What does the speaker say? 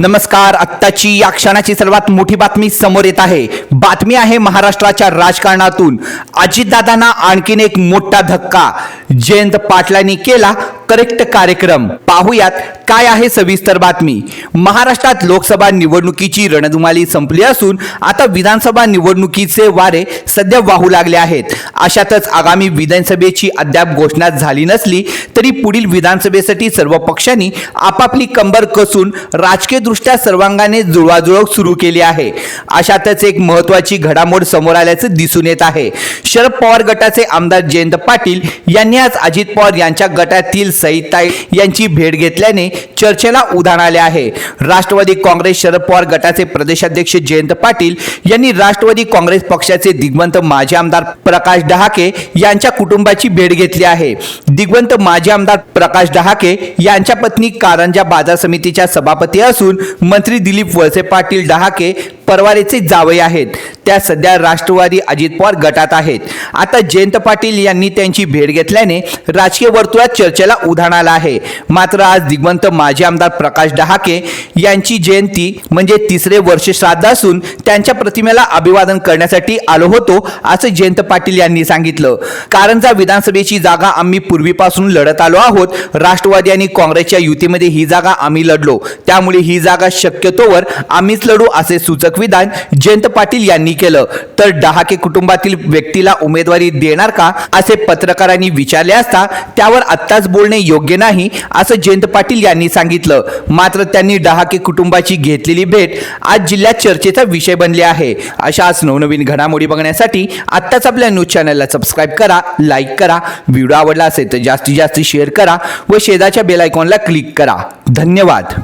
नमस्कार आत्ताची या क्षणाची सर्वात मोठी बातमी समोर येत आहे. बातमी आहे महाराष्ट्राच्या राजकारणातून. अजितदादांना आणखीन एक मोठा धक्का. जयंत पाटलांनी केला करेक्ट कार्यक्रम. पाहूयात काय आहे सविस्तर बातमी. महाराष्ट्रात लोकसभा निवडणुकीची रणधुमाली संपली असून आता विधानसभा निवडणुकीचे वारे सध्या वाहू लागले आहेत. अशातच आगामी विधानसभेची अद्याप घोषणा झाली नसली तरी पुढील विधानसभेसाठी सर्व पक्षांनी आपापली कंबर कसून राजकीयदृष्ट्या सर्वांगाने जुळवाजुळव सुरू केली आहे. अशातच एक महत्वाची घडामोड समोर आल्याचं दिसून येत आहे. शरद पवार गटाचे आमदार जयंत पाटील यांनी आज अजित पवार यांच्या गटातील सईताई यांची भेट घेतल्याने चर्चेला उधाण आले आहे. राष्ट्रवादी काँग्रेस शरद पवार गटाचे प्रदेशाध्यक्ष जयंत पाटील यांनी राष्ट्रवादी काँग्रेस पक्षाचे दिग्वंत माजी आमदार प्रकाश डहाके यांच्या कुटुंबाची भेट घेतली आहे. दिग्वंत माजी आमदार प्रकाश डहाके यांच्या पत्नी कारंजा बाजार समितीच्या सभापती असून मंत्री दिलीप वळसे पाटील डहाके परवारेचे जावई आहेत. त्या सध्या राष्ट्रवादी अजित पवार गटात आहेत. आता जयंत पाटील यांनी त्यांची भेट घेतल्याने राजकीय वर्तुळात चर्चेला उधाण आलं आहे. मात्र आज दिग्वंत माजी आमदार प्रकाश डहाके यांची जयंती म्हणजे तिसरे वर्ष श्राद्ध असून त्यांच्या प्रतिमेला अभिवादन करण्यासाठी आलो होतो असं जयंत पाटील यांनी सांगितलं. कारंजा विधानसभेची जागा आम्ही पूर्वीपासून लढत आलो आहोत. राष्ट्रवादी आणि काँग्रेसच्या युतीमध्ये ही जागा आम्ही लढलो. त्यामुळे ही जागा शक्यतोवर आम्हीच लढू असे सूचक विधान जयंत पाटील यांनी केलं. तर डहाके कुटुंबातील व्यक्तीला उमेदवारी देणार का असे पत्रकारांनी विचारले असता त्यावर आत्ताच बोलणे योग्य नाही असं जयंत पाटील यांनी सांगितलं. मात्र त्यांनी डहाके कुटुंबाची घेतलेली भेट आज जिल्ह्यात चर्चेचा विषय बनले आहे. अशाच नवनवीन घडामोडी बघण्यासाठी आत्ताच आपल्या न्यूज चॅनलला सबस्क्राईब करा लाईक करा व्हिडिओ आवडला असेल तर जास्तीत जास्त शेअर करा व शेजारच्या बेल आयकॉनला क्लिक करा. धन्यवाद.